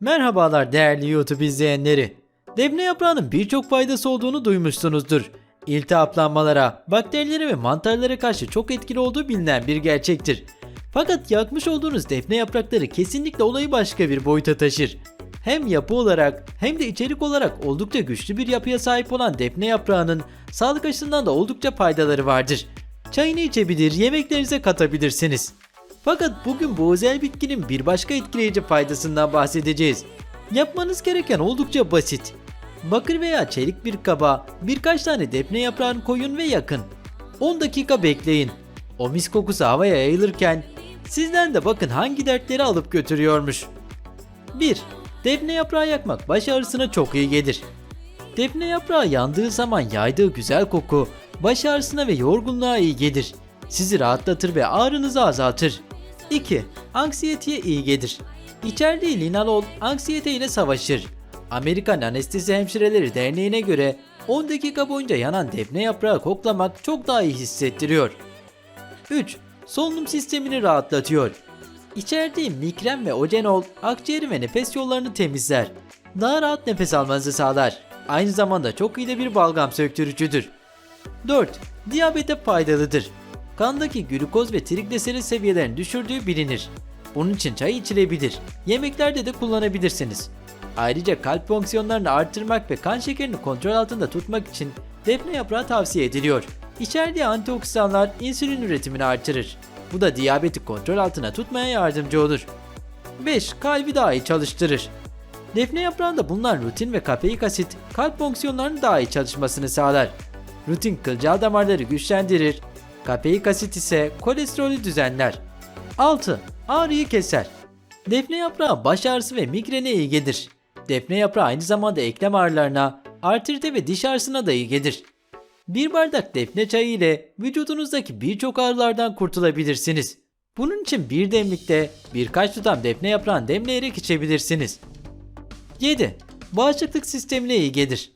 Merhabalar değerli YouTube izleyenleri. Defne yaprağının birçok faydası olduğunu duymuşsunuzdur. İltihaplanmalara, bakterilere ve mantarlara karşı çok etkili olduğu bilinen bir gerçektir. Fakat yakmış olduğunuz defne yaprakları kesinlikle olayı başka bir boyuta taşır. Hem yapı olarak hem de içerik olarak oldukça güçlü bir yapıya sahip olan defne yaprağının sağlık açısından da oldukça faydaları vardır. Çayını içebilir, yemeklerinize katabilirsiniz. Fakat bugün bu özel bitkinin bir başka etkileyici faydasından bahsedeceğiz. Yapmanız gereken oldukça basit. Bakır veya çelik bir kaba birkaç tane defne yaprağını koyun ve yakın. 10 dakika bekleyin. O mis kokusu havaya yayılırken sizden de bakın hangi dertleri alıp götürüyormuş. 1. Defne yaprağı yakmak baş ağrısına çok iyi gelir. Defne yaprağı yandığı zaman yaydığı güzel koku baş ağrısına ve yorgunluğa iyi gelir. Sizi rahatlatır ve ağrınızı azaltır. 2. Anksiyeteye iyi gelir. İçerdiği linalol anksiyete ile savaşır. Amerikan Anestezi Hemşireleri Derneği'ne göre 10 dakika boyunca yanan defne yaprağı koklamak çok daha iyi hissettiriyor. 3. Solunum sistemini rahatlatıyor. İçerdiği mikrem ve ojenol akciğeri ve nefes yollarını temizler. Daha rahat nefes almanızı sağlar. Aynı zamanda çok iyi de bir balgam söktürücüdür. 4. Diyabete faydalıdır. Kandaki glukoz ve trigliserit seviyelerini düşürdüğü bilinir. Bunun için çay içilebilir. Yemeklerde de kullanabilirsiniz. Ayrıca kalp fonksiyonlarını arttırmak ve kan şekerini kontrol altında tutmak için defne yaprağı tavsiye ediliyor. İçerdiği antioksidanlar insülin üretimini artırır. Bu da diyabeti kontrol altına tutmaya yardımcı olur. 5. Kalbi daha iyi çalıştırır. Defne yaprağında bulunan rutin ve kafeik asit kalp fonksiyonlarının daha iyi çalışmasını sağlar. Rutin kılcal damarları güçlendirir. Kafeik asit ise kolesterolü düzenler. 6. Ağrıyı keser. Defne yaprağı baş ağrısı ve migrene iyi gelir. Defne yaprağı aynı zamanda eklem ağrılarına, artrite ve diş ağrısına da iyi gelir. Bir bardak defne çayı ile vücudunuzdaki birçok ağrılardan kurtulabilirsiniz. Bunun için bir demlikte birkaç tutam defne yaprağını demleyerek içebilirsiniz. 7. Bağışıklık sistemine iyi gelir.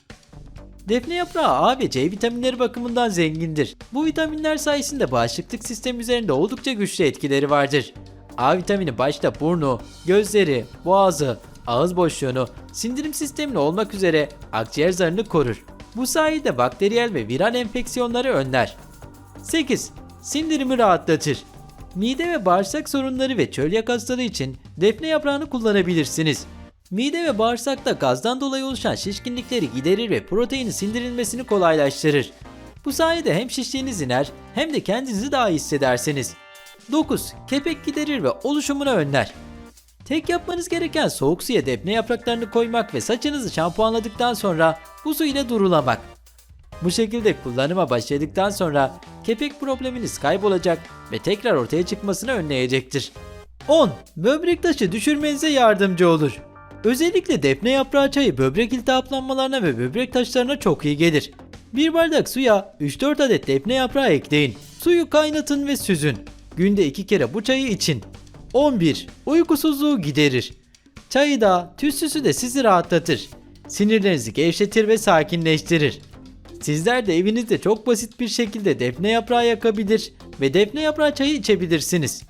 Defne yaprağı A ve C vitaminleri bakımından zengindir. Bu vitaminler sayesinde bağışıklık sistemi üzerinde oldukça güçlü etkileri vardır. A vitamini başta burnu, gözleri, boğazı, ağız boşluğunu, sindirim sistemini olmak üzere akciğer zarını korur. Bu sayede bakteriyel ve viral enfeksiyonları önler. 8. Sindirimi rahatlatır. Mide ve bağırsak sorunları ve çölyak hastalığı için defne yaprağını kullanabilirsiniz. Mide ve bağırsakta gazdan dolayı oluşan şişkinlikleri giderir ve proteinin sindirilmesini kolaylaştırır. Bu sayede hem şişliğiniz iner hem de kendinizi daha iyi hissedersiniz. 9. Kepek giderir ve oluşumunu önler. Tek yapmanız gereken soğuk suya defne yapraklarını koymak ve saçınızı şampuanladıktan sonra bu su ile durulamak. Bu şekilde kullanıma başladıktan sonra kepek probleminiz kaybolacak ve tekrar ortaya çıkmasını önleyecektir. 10. Böbrek taşı düşürmenize yardımcı olur. Özellikle defne yaprağı çayı böbrek iltihaplanmalarına ve böbrek taşlarına çok iyi gelir. Bir bardak suya 3-4 adet defne yaprağı ekleyin. Suyu kaynatın ve süzün. Günde 2 kere bu çayı için. 11. Uykusuzluğu giderir. Çayı da tütsüsü de sizi rahatlatır. Sinirlerinizi gevşetir ve sakinleştirir. Sizler de evinizde çok basit bir şekilde defne yaprağı yakabilir ve defne yaprağı çayı içebilirsiniz.